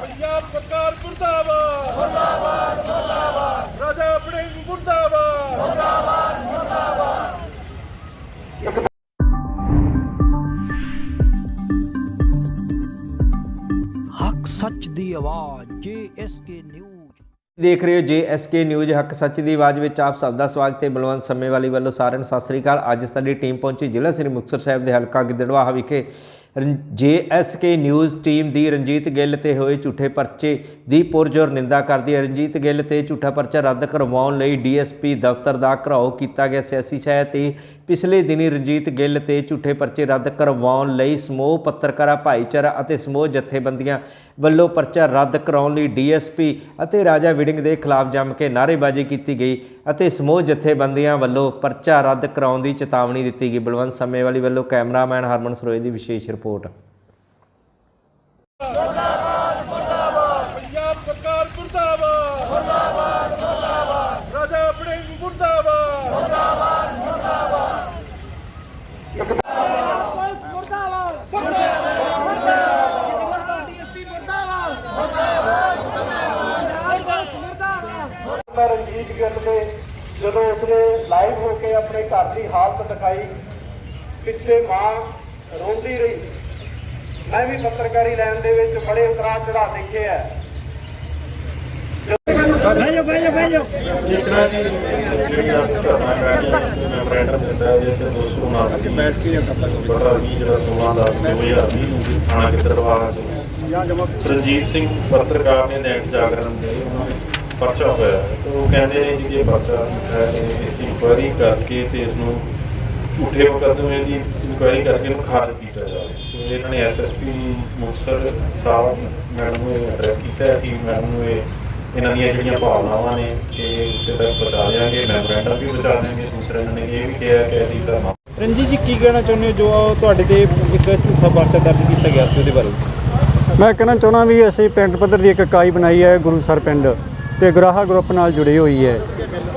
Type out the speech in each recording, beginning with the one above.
ਪੰਜਾਬ ਸਰਕਾਰ ਮੁਰਦਾਬਾਦ। ਮੁਰਦਾਬਾਦ ਮੁਰਦਾਬਾਦ। ਰਾਜਾ ਵੜਿੰਗ ਮੁਰਦਾਬਾਦ। ਹੱਕ ਸੱਚ ਦੀ ਆਵਾਜ਼, ਜੇਐਸਕੇ ਨਿਊਜ਼। ਦੇਖ ਰਹੇ ਹੋ ਜੇਐਸਕੇ ਨਿਊਜ਼, ਹੱਕ ਸੱਚ ਦੀ ਆਵਾਜ਼ ਵਿੱਚ ਆਪ ਸਭ ਦਾ ਸਵਾਗਤ ਹੈ। ਬਲਵੰਤ ਸੰਮੇਵਾਲੀ ਵੱਲੋਂ ਸਾਰਿਆਂ ਨੂੰ ਸਤਿ ਸ੍ਰੀ ਅਕਾਲ। ਅੱਜ ਸਾਡੀ ਟੀਮ ਪਹੁੰਚੀ ਜ਼ਿਲ੍ਹਾ ਸ੍ਰੀ ਮੁਕਤਸਰ ਸਾਹਿਬ ਦੇ ਹਲਕਾ ਗਿੱਦੜਵਾਹਾ ਵਿਖੇ। ਜੇਐਸਕੇ ਨਿਊਜ਼ ਟੀਮ ਦੀ ਰਣਜੀਤ ਗਿੱਲ ਤੇ ਹੋਏ ਝੂਠੇ ਪਰਚੇ ਦੀ ਪੁਰਜੋਰ ਨਿੰਦਾ ਕਰਦੀ ਹੈ। ਰਣਜੀਤ ਗਿੱਲ ਤੇ ਝੂਠਾ ਪਰਚਾ ਰੱਦ ਕਰਵਾਉਣ ਲਈ ਡੀਐਸਪੀ ਦਫ਼ਤਰ ਦਾ ਘਰਾਓ ਕੀਤਾ ਗਿਆ ਸਿਆਸੀ ਸਹਿ ਤੇ ਪਿਛਲੇ ਦਿਨੀ ਰਣਜੀਤ ਗਿੱਲ ਤੇ ਝੂਠੇ ਪਰਚੇ ਰੱਦ ਕਰਵਾਉਣ ਲਈ ਸਮੂਹ ਪੱਤਰਕਾਰਾਂ, ਭਾਈਚਾਰਾ ਅਤੇ ਸਮੂਹ ਜਥੇਬੰਦੀਆਂ ਵੱਲੋਂ ਪਰਚਾ ਰੱਦ ਕਰਾਉਣ ਲਈ ਡੀਐਸਪੀ ਅਤੇ ਰਾਜਾ ਵਿਡਿੰਗ ਦੇ ਖਿਲਾਫ ਜੰਮ ਕੇ ਨਾਅਰੇਬਾਜ਼ੀ ਕੀਤੀ ਗਈ। ਅਤੇ ਸਮੂਹ ਜਥੇਬੰਦੀਆਂ ਵੱਲੋਂ ਪਰਚਾ ਰੱਦ ਕਰਾਉਣ ਦੀ ਚੇਤਾਵਨੀ ਦਿੱਤੀ ਗਈ। ਬਲਵੰਤ ਸੰਮੇਵਾਲੀ ਵੱਲੋਂ ਕੈਮਰਾਮੈਨ ਹਰਮਨ ਸਰੋਏ ਦੀ ਵਿਸ਼ੇਸ਼ ਰਿਪੋਰਟ ਪੰਜਾਬ ਸਰਕਾਰ ਮੁਰਦਾਬਾਦ ਮੁਰਦਾਬਾਦ ਮੁਰਦਾਬਾਦ ਰਾਜਾ ਵੜਿੰਗ ਮੁਰਦਾਬਾਦ ਮੈਂ ਰਣਜੀਤ ਗਿੱਲ ਦੇ ਜਦੋਂ ਉਸਨੇ ਲਾਈਵ ਹੋ ਕੇ ਆਪਣੇ ਘਰ ਦੀ ਹਾਲਤ ਦਿਖਾਈ ਪਿੱਛੇ ਮਾਂ ਰੋਂਦੀ ਰਹੀ। ਮੈਂ ਵੀ ਪੱਤਰਕਾਰੀ ਲਾਈਨ ਦੇ ਵਿੱਚ ਬੜੇ ਉਤਰਾਅ ਚੜਾ ਦੇਖੇ ਆ। ਮੈਮੋਰੈਂਡਮ ਦਿੱਤਾ ਹੈ ਜਿਹਦੇ 'ਚ 279 ਬੈਠ ਕੇ ਬੜਾ ਵੀ ਜਿਹੜਾ 16 10 2020 ਨੂੰ ਥਾਣਾ ਗਿੱਦੜਵਾਹਾ ਚ। ਰਣਜੀਤ ਸਿੰਘ ਪੱਤਰਕਾਰ ਨੇ ਨੈਟ ਜਾਗਰਣ ਦੇ ਪਰਚਾ ਹੋਇਆ ਹੈ। ਤੇ ਉਹ ਕਹਿੰਦੇ ਨੇ ਜੀ ਇਹ ਪਰਚਾ ਹੈ ਇਹ ਇਸ ਇਨਕੁਆਇਰੀ ਕਰਕੇ ਤੇ ਇਸ ਨੂੰ ਝੂਠੇ ਮੁਕੱਦਮੇ ਦੀ ਇਨਕੁਆਇਰੀ ਕਰਕੇ ਇਹਨੂੰ ਖਾਰਜ ਕੀਤਾ ਜਾਵੇ ਸੋ ਇਹਨਾਂ ਨੇ ਐਸਐਸਪੀ ਮੁਕਤਸਰ ਸਾਹਿਬ ਮੈਡਮ ਨੂੰ ਐਡਰੈਸ ਕੀਤਾ ਹੈ। ਅਸੀਂ ਮੈਡਮ ਨੂੰ ਇਹ ਇਹਨਾਂ ਦੀਆਂ ਜਿਹੜੀਆਂ ਭਾਵਨਾਵਾਂ ਨੇ ਕਿ ਉੱਤੇ ਤੱਕ ਪਹੁੰਚਾ ਦਿਆਂਗੇ ਮੈਮੋਰੈਂਡਮ ਵੀ ਪਹੁੰਚਾ ਦਿਆਂਗੇ। ਦੂਸਰਾ ਇਹਨਾਂ ਨੇ ਇਹ ਵੀ ਕਿਹਾ ਕਿ ਅਸੀਂ ਧਰਨਾ ਰਣਜੀਤ ਜੀ ਕੀ ਕਹਿਣਾ ਚਾਹੁੰਦੇ ਹੋ? ਜੋ ਤੁਹਾਡੇ ਤੇ ਇੱਕ ਝੂਠਾ ਪਰਚਾ ਦਰਜ ਕੀਤਾ ਗਿਆ ਸੀ ਉਹਦੇ ਬਾਰੇ। ਮੈਂ ਕਹਿਣਾ ਚਾਹੁੰਦਾ ਵੀ ਅਸੀਂ ਪਿੰਡ ਪੱਧਰ ਦੀ ਇੱਕ ਇਕਾਈ ਬਣਾਈ ਹੈ ਗੁਰੂਸਰ ਪਿੰਡ। ਤੇ ਗਰਾਹਾ ਗਰੁੱਪ ਨਾਲ ਜੁੜੀ ਹੋਈ ਹੈ।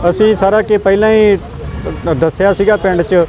ਅਸੀਂ ਸਾਰਾ ਕਿ ਪਹਿਲਾਂ ਹੀ ਦੱਸਿਆ ਸੀਗਾ ਪਿੰਡ 'ਚ,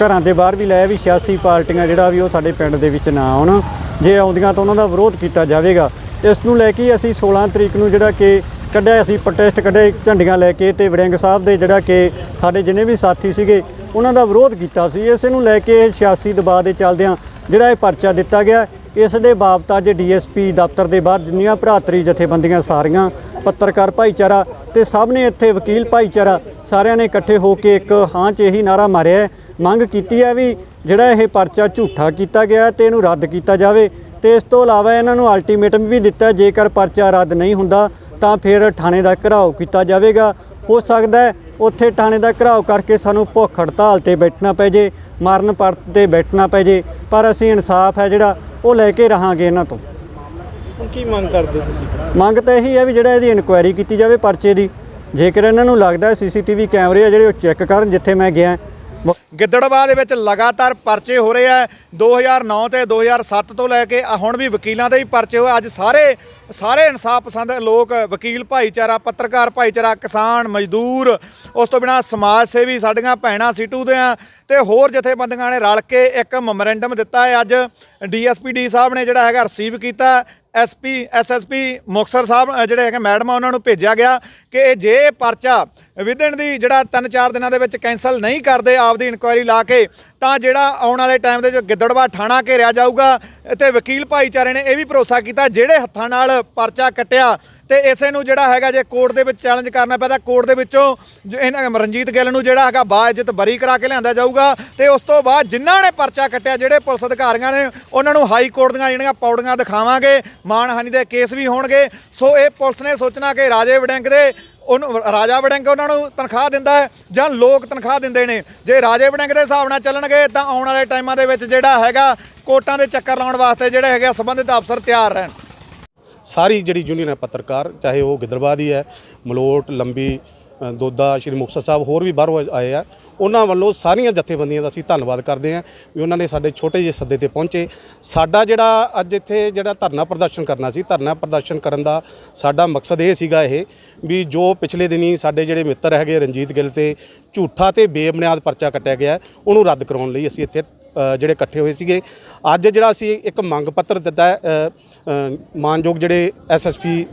ਘਰਾਂ ਦੇ ਬਾਹਰ ਵੀ ਲਾਇਆ ਵੀ ਸਿਆਸੀ ਪਾਰਟੀਆਂ ਜਿਹੜਾ ਵੀ ਉਹ ਸਾਡੇ ਪਿੰਡ ਦੇ ਵਿੱਚ ਨਾ ਆਉਣ। ਜੇ ਆਉਂਦੀਆਂ ਤਾਂ ਉਹਨਾਂ ਦਾ ਵਿਰੋਧ ਕੀਤਾ ਜਾਵੇਗਾ। ਇਸ ਨੂੰ ਲੈ ਕੇ ਅਸੀਂ 16 ਤਰੀਕ ਨੂੰ ਜਿਹੜਾ ਕਿ ਕੱਢਿਆ ਅਸੀਂ ਪ੍ਰੋਟੈਸਟ ਕੱਢੇ, ਝੰਡੀਆਂ ਲੈ ਕੇ ਤੇ ਵੜਿੰਗ ਸਾਹਿਬ ਦੇ ਜਿਹੜਾ ਕਿ ਸਾਡੇ ਜਿੰਨੇ ਵੀ ਸਾਥੀ ਸੀਗੇ, ਉਹਨਾਂ ਦਾ ਵਿਰੋਧ ਕੀਤਾ ਸੀ। ਇਸ ਨੂੰ ਲੈ ਕੇ ਸਿਆਸੀ ਦਬਾਅ ਦੇ ਚੱਲਦਿਆਂ ਜਿਹੜਾ ਇਹ ਪਰਚਾ ਦਿੱਤਾ ਗਿਆ ਇਸ ਦੇ ਬਾਬਤ ਅੱਜ ਡੀਐਸਪੀ ਦਫ਼ਤਰ ਦੇ ਬਾਹਰ ਜਿੰਨੀਆਂ ਭਰਾਤਰੀ ਜਥੇਬੰਦੀਆਂ ਸਾਰੀਆਂ, ਪੱਤਰਕਾਰ ਭਾਈਚਾਰਾ ਤੇ ਸਭ ਨੇ ਇੱਥੇ ਵਕੀਲ ਭਾਈਚਾਰਾ ਸਾਰਿਆਂ ਨੇ ਇਕੱਠੇ ਹੋ ਕੇ ਇੱਕ ਹਾਂ 'ਚ ਇਹੀ ਨਾਰਾ ਮਾਰਿਆ ਮੰਗ ਕੀਤੀ ਹੈ ਵੀ ਜਿਹੜਾ ਇਹ ਪਰਚਾ ਝੂਠਾ ਕੀਤਾ ਗਿਆ ਹੈ ਤੇ ਇਹਨੂੰ ਰੱਦ ਕੀਤਾ ਜਾਵੇ ਤੇ ਇਸ ਤੋਂ ਇਲਾਵਾ ਇਹਨਾਂ ਨੂੰ ਅਲਟੀਮੇਟਮ ਵੀ ਦਿੱਤਾ ਜੇਕਰ ਪਰਚਾ ਰੱਦ ਨਹੀਂ ਹੁੰਦਾ ਤਾਂ ਫਿਰ ਥਾਣੇ ਦਾ ਘਰਾਓ ਕੀਤਾ ਜਾਵੇਗਾ। ਹੋ ਸਕਦਾ ਹੈ ਉੱਥੇ ਥਾਣੇ ਦਾ ਘਰਾਓ ਕਰਕੇ ਸਾਨੂੰ ਭੁੱਖ ਹੜਤਾਲ ਤੇ ਬੈਠਣਾ ਪੈ ਜੇ, ਮਰਨ ਪਰਤ ਤੇ ਬੈਠਣਾ ਪੈ ਜੇ, ਪਰ ਅਸੀਂ ਇਨਸਾਫ ਹੈ ਜਿਹੜਾ ਉਹ ਲੈ ਕੇ ਰਹਾਂਗੇ ਇਹਨਾਂ ਤੋਂ। ਹੁਣ ਕੀ ਮੰਗ ਕਰਦੇ ਤੁਸੀਂ? ਮੰਗ ਤਾਂ ਇਹੀ ਹੈ ਵੀ ਜਿਹੜਾ ਇਹਦੀ ਇਨਕੁਆਇਰੀ ਕੀਤੀ ਜਾਵੇ ਪਰਚੇ ਦੀ। ਜੇਕਰ ਇਹਨਾਂ ਨੂੰ ਲੱਗਦਾ ਸੀਸੀਟੀਵੀ ਕੈਮਰੇ ਆ ਜਿਹੜੇ ਉਹ ਚੈੱਕ ਕਰਨ ਜਿੱਥੇ ਮੈਂ ਗਿਆ ਗਿੱਦੜਬਾਹ ਦੇ ਵਿੱਚ ਲਗਾਤਾਰ ਪਰਚੇ ਹੋ ਰਹੇ ਆ। 2009 ਤੇ 2007 ਤੋਂ ਲੈ ਕੇ ਹੁਣ ਵੀ ਵਕੀਲਾਂ ਦੇ ਵੀ ਪਰਚੇ ਹੋਏ ਅੱਜ ਸਾਰੇ ਸਾਰੇ ਇਨਸਾਫ ਪਸੰਦ ਲੋਕ, ਵਕੀਲ ਭਾਈਚਾਰਾ, ਪੱਤਰਕਾਰ ਭਾਈਚਾਰਾ, ਕਿਸਾਨ, ਮਜ਼ਦੂਰ, ਉਸ ਤੋਂ ਬਿਨਾ ਸਮਾਜ ਸੇਵੀ ਸਾਡੀਆਂ ਭੈਣਾਂ ਸੀਟੂ ਦੇ ਆ। ਤੇ ਹੋਰ ਜਥੇਬੰਦੀਆਂ ਨੇ ਰਲ ਕੇ ਇੱਕ ਮੈਮੋਰੈਂਡਮ ਦਿੱਤਾ ਹੈ। ਅੱਜ ਡੀਐਸਪੀਡੀ ਸਾਹਿਬ ਨੇ ਜਿਹੜਾ ਹੈਗਾ ਰਿਸੀਵ ਕੀਤਾ। ਐਸਪੀ ਐਸਐਸਪੀ ਮੁਕਤਸਰ ਸਾਹਿਬ ਜਿਹੜੇ ਹੈਗੇ ਮੈਡਮ ਆ, ਉਹਨਾਂ ਨੂੰ ਭੇਜਿਆ ਗਿਆ ਕਿ ਇਹ ਜੇ ਪਰਚਾ ਵਿਦਨ ਦੀ ਜਿਹੜਾ 3-4 ਦਿਨਾਂ ਦੇ ਵਿੱਚ ਕੈਂਸਲ ਨਹੀਂ ਕਰਦੇ, ਆਪਦੀ ਇਨਕੁਆਇਰੀ ਲਾ ਕੇ, ਤਾਂ ਜਿਹੜਾ ਆਉਣ ਵਾਲੇ ਟਾਈਮ ਦੇ ਜੋ ਗਿੱਦੜਵਾ ਥਾਣਾ ਘੇਰਿਆ ਜਾਊਗਾ, ਤੇ ਵਕੀਲ ਭਾਈਚਾਰੇ ਨੇ ਇਹ ਵੀ ਭਰੋਸਾ ਕੀਤਾ, ਜਿਹੜੇ ਹੱਥਾਂ ਨਾਲ ਪਰਚਾ ਕੱਟਿਆ ਤੇ ਇਸੇ ਨੂੰ ਜਿਹੜਾ ਹੈਗਾ ਜੇ ਕੋਰਟ ਦੇ ਵਿੱਚ ਚੈਲੰਜ ਕਰਨਾ ਪੈਦਾ ਕੋਰਟ ਦੇ ਵਿੱਚੋਂ ਜੋ ਇਹਨਾਂ ਰਣਜੀਤ ਗਿੱਲ ਨੂੰ ਜਿਹੜਾ ਹੈਗਾ ਬਾਇਜ਼ਤ ਬਰੀ ਕਰਾ ਕੇ ਲਿਆਂਦਾ ਜਾਊਗਾ ਤੇ ਉਸ ਤੋਂ ਬਾਅਦ ਜਿਨ੍ਹਾਂ ਨੇ ਪਰਚਾ ਕੱਟਿਆ, ਜਿਹੜੇ ਪੁਲਿਸ ਅਧਿਕਾਰੀਆਂ ਨੇ, ਉਹਨਾਂ ਨੂੰ ਹਾਈ ਕੋਰਟ ਦੀਆਂ ਜਿਹੜੀਆਂ ਪੌੜੀਆਂ ਦਿਖਾਵਾਂਗੇ ਮਾਨਹਾਨੀ ਦੇ ਕੇਸ ਵੀ ਹੋਣਗੇ। ਸੋ ਇਹ ਪੁਲਿਸ ਨੇ ਸੋਚਣਾ ਕਿ ਰਾਜੇ ਵਡੈਂਕ ਦੇ ਉਹਨੂੰ ਰਾਜਾ ਵੜਿੰਗ ਉਹਨਾਂ ਨੂੰ ਤਨਖਾਹ ਦਿੰਦਾ ਹੈ ਜਾਂ ਲੋਕ ਤਨਖਾਹ ਦਿੰਦੇ ਨੇ। ਜੇ ਰਾਜੇ ਵੜਿੰਗ ਦੇ ਹਿਸਾਬ ਨਾਲ ਚੱਲਣਗੇ ਤਾਂ ਆਉਣ ਵਾਲੇ ਟਾਈਮਾਂ ਦੇ ਵਿੱਚ ਜਿਹੜਾ ਹੈਗਾ ਕੋਰਟਾਂ ਦੇ ਚੱਕਰ ਲਾਉਣ ਵਾਸਤੇ ਜਿਹੜੇ ਹੈਗੇ ਆ ਸੰਬੰਧਿਤ ਅਫਸਰ ਤਿਆਰ ਰਹਿਣ। ਸਾਰੀ ਜਿਹੜੀ ਯੂਨੀਅਨ ਹੈ ਪੱਤਰਕਾਰ, ਚਾਹੇ ਉਹ ਗਿੱਦੜਬਾਹ ਦੀ ਹੈ, ਮਲੋਟ, ਲੰਬੀ ਦੋਦਾ, ਸ਼੍ਰੀ ਮੁਕਤਸਰ ਸਾਹਿਬ, ਹੋਰ ਵੀ ਬਾਹਰੋਂ ਆਏ ਆ, ਉਹਨਾਂ ਵੱਲੋਂ ਸਾਰੀਆਂ ਜਥੇਬੰਦੀਆਂ ਦਾ ਅਸੀਂ ਧੰਨਵਾਦ ਕਰਦੇ ਹਾਂ ਵੀ ਉਹਨਾਂ ਨੇ ਸਾਡੇ ਛੋਟੇ ਜਿਹੇ ਸੱਦੇ ਤੇ ਪਹੁੰਚੇ। ਸਾਡਾ ਜਿਹੜਾ ਅੱਜ ਇੱਥੇ ਜਿਹੜਾ ਧਰਨਾ ਪ੍ਰਦਰਸ਼ਨ ਕਰਨਾ ਸੀ, ਧਰਨਾ ਪ੍ਰਦਰਸ਼ਨ ਕਰਨ ਦਾ ਸਾਡਾ ਮਕਸਦ ਇਹ ਸੀਗਾ ਇਹ ਵੀ ਜੋ ਪਿਛਲੇ ਦਿਨੀ ਸਾਡੇ ਜਿਹੜੇ ਮਿੱਤਰ ਹੈਗੇ ਰਣਜੀਤ ਗਿੱਲ ਤੇ ਝੂਠਾ ਤੇ ਬੇਬੁਨਿਆਦ ਪਰਚਾ ਕੱਟਿਆ ਗਿਆ, ਉਹਨੂੰ ਰੱਦ ਕਰਾਉਣ ਲਈ ਅਸੀਂ ਇੱਥੇ ਜਿਹੜੇ ਇਕੱਠੇ ਹੋਏ ਸੀਗੇ। ਅੱਜ ਜਿਹੜਾ ਅਸੀਂ ਇੱਕ ਮੰਗ ਪੱਤਰ ਦਿੱਤਾ ਹੈ ਅ, ਅ, ਮਾਨਯੋਗ ਜਿਹੜੇ ਐਸਐਸਪੀ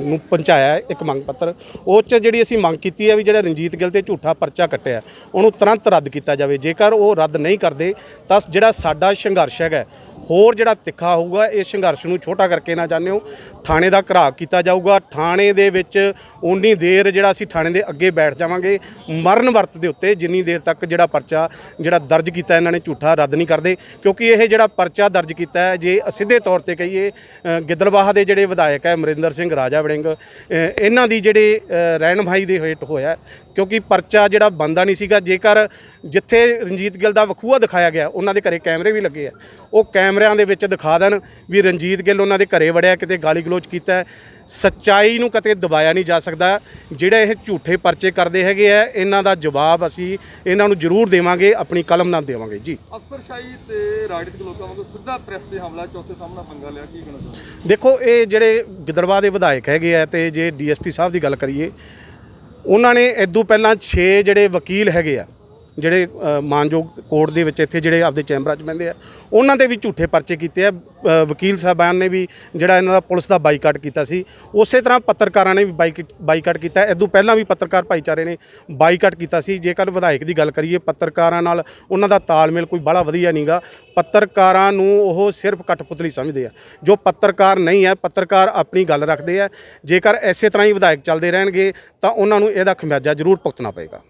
ਨੂੰ ਪਹੁੰਚਾਇਆ ਇੱਕ ਮੰਗ ਪੱਤਰ ਉਹ 'ਚ ਜਿਹੜੀ ਅਸੀਂ ਮੰਗ ਕੀਤੀ ਹੈ ਵੀ ਜਿਹੜਾ ਰਣਜੀਤ ਗਿੱਲ ਤੇ ਝੂਠਾ ਪਰਚਾ ਕੱਟਿਆ ਉਹਨੂੰ ਤੁਰੰਤ ਰੱਦ ਕੀਤਾ ਜਾਵੇ। ਜੇਕਰ ਉਹ ਰੱਦ ਨਹੀਂ ਕਰਦੇ ਤਾਂ ਜਿਹੜਾ ਸਾਡਾ ਸੰਘਰਸ਼ ਹੈਗਾ ਹੋਰ ਜਿਹੜਾ ਤਿੱਖਾ ਹੋਊਗਾ ਇਹ ਸੰਘਰਸ਼ ਨੂੰ ਛੋਟਾ ਕਰਕੇ ਨਾ ਚਾਹੁੰਦੇ ਹੋ। ਥਾਣੇ ਦਾ ਘਰਾਵ ਕੀਤਾ ਜਾਊਗਾ। ਥਾਣੇ ਦੇ ਵਿੱਚ ਉਨੀ ਦੇਰ ਜਿਹੜਾ ਅਸੀਂ ਥਾਣੇ ਦੇ ਅੱਗੇ ਬੈਠ ਜਾਵਾਂਗੇ। ਮਰਨ ਵਰਤ ਦੇ ਉੱਤੇ ਜਿੰਨੀ ਦੇਰ ਤੱਕ ਜਿਹੜਾ ਪਰਚਾ ਜਿਹੜਾ ਦਰਜ ਕੀਤਾ ਇਹਨਾਂ ਨੇ ਝੂਠਾ ਰੱਦ ਨਹੀਂ ਕਰਦੇ। ਕਿਉਂਕਿ ਇਹ ਜਿਹੜਾ ਪਰਚਾ ਦਰਜ ਕੀਤਾ ਹੈ ਜੇ ਸਿੱਧੇ ਤੌਰ ਤੇ ਕਹੀਏ ਅ, ਗਿੱਦੜਬਾਹਾ ਦੇ ਜਿਹੜੇ ਵਿਧਾਇਕ ਹੈ ਅਮਰਿੰਦਰ ਸਿੰਘ ਰਾਜਾ ਵੜਿੰਗ ਇਹਨਾਂ ਦੀ ਜਿਹੜੇ ਰਹਿਣ ਰਹਿਨਮਾਈ ਦੇ ਹੇਠ ਹੋਇਆ ਕਿਉਂਕਿ ਪਰਚਾ ਜਿਹੜਾ ਬੰਦਾ ਨਹੀਂ ਸੀਗਾ। ਜੇਕਰ ਜਿੱਥੇ ਰਣਜੀਤ ਗਿੱਲ ਦਾ ਵਖੂਆ ਦਿਖਾਇਆ ਗਿਆ ਉਹਨਾਂ ਦੇ ਘਰੇ ਕੈਮਰੇ ਵੀ ਲੱਗੇ ਆ। ਉਹ ਕੈਮ ਕੈਮਰਿਆਂ ਦੇ ਵਿੱਚ ਦਿਖਾ ਦੇਣ ਵੀ ਰਣਜੀਤ ਗਿੱਲ ਉਹਨਾਂ ਦੇ ਘਰੇ ਵੜਿਆ ਕਿਤੇ ਗਾਲੀ ਗਲੋਚ ਕੀਤਾ। ਸੱਚਾਈ ਨੂੰ ਕਦੇ ਦਬਾਇਆ ਨਹੀਂ ਜਾ ਸਕਦਾ। ਜਿਹੜੇ ਇਹ ਝੂਠੇ ਪਰਚੇ ਕਰਦੇ ਹੈਗੇ ਆ ਇਹਨਾਂ ਦਾ ਜਵਾਬ ਅਸੀਂ ਇਹਨਾਂ ਨੂੰ ਜ਼ਰੂਰ ਦੇਵਾਂਗੇ ਆਪਣੀ ਕਲਮ ਨਾਲ ਦੇਵਾਂਗੇ। ਜੀ। ਅਫਸਰਸ਼ਾਹੀ ਤੇ ਰਾਜਨੀਤਿਕ ਲੋਕਾਂ ਵਾਂਗੂ ਸਿੱਧਾ ਪ੍ਰੈਸ ਤੇ ਹਮਲਾ ਚੌਥੇ ਸਾਹਮਣਾ ਪੰਗਾ ਲਿਆ ਕੀ ਕਹਿਣਾ ਚਾਹੁੰਦੇ ਦੇਖੋ ਇਹ ਜਿਹੜੇ ਗਿੱਦੜਬਾਹ ਦੇ ਵਿਧਾਇਕ ਹੈਗੇ ਆ ਤੇ ਜੇ ਡੀਐਸਪੀ ਸਾਹਿਬ ਦੀ ਗੱਲ ਕਰੀਏ ਉਹਨਾਂ ਨੇ ਇਦੋਂ ਪਹਿਲਾਂ 6 ਜਿਹੜੇ ਵਕੀਲ ਹੈਗੇ ਆ ਜਿਹੜੇ ਮਾਨਯੋਗ ਕੋਰਟ ਦੇ ਵਿੱਚ ਇੱਥੇ ਜਿਹੜੇ ਆਪਦੇ ਚੈਂਬਰਾਂ 'ਚ ਬਹਿੰਦੇ ਆ, ਉਹਨਾਂ ਦੇ ਵੀ ਝੂਠੇ ਪਰਚੇ ਕੀਤੇ ਆ। ਵਕੀਲ ਸਾਹਿਬਾਨ ਨੇ ਵੀ ਜਿਹੜਾ ਇਹਨਾਂ ਦਾ ਪੁਲਿਸ ਦਾ ਬਾਈਕਾਟ ਕੀਤਾ ਸੀ। ਉਸੇ ਤਰ੍ਹਾਂ ਪੱਤਰਕਾਰਾਂ ਨੇ ਵੀ ਬਾਈਕ, ਬਾਈਕਾਟ ਕੀਤਾ। ਇਦੋਂ ਪਹਿਲਾਂ ਵੀ ਪੱਤਰਕਾਰ ਭਾਈਚਾਰੇ ਨੇ ਬਾਈਕਾਟ ਕੀਤਾ ਸੀ। ਜੇਕਰ ਵਿਧਾਇਕ ਦੀ ਗੱਲ ਕਰੀਏ, ਪੱਤਰਕਾਰਾਂ ਨਾਲ ਉਹਨਾਂ ਦਾ ਤਾਲਮੇਲ ਕੋਈ ਬੜਾ ਵਧੀਆ ਨਹੀਂਗਾ ਪੱਤਰਕਾਰਾਂ ਨੂੰ ਉਹ ਸਿਰਫ ਕਠਪੁਤਲੀ ਸਮਝਦੇ ਆ। ਜੋ ਪੱਤਰਕਾਰ ਨਹੀਂ ਹੈ, ਪੱਤਰਕਾਰ ਆਪਣੀ ਗੱਲ ਰੱਖਦੇ ਆ। ਜੇਕਰ ਇਸੇ ਤਰ੍ਹਾਂ ਹੀ ਵਿਧਾਇਕ ਚੱਲਦੇ ਰਹਿਣਗੇ, ਤਾਂ ਉਹਨਾਂ ਨੂੰ ਇਹਦਾ ਖਮਿਆਜਾ ਜ਼ਰੂਰ ਭੁਗਤਣਾ ਪਏਗਾ।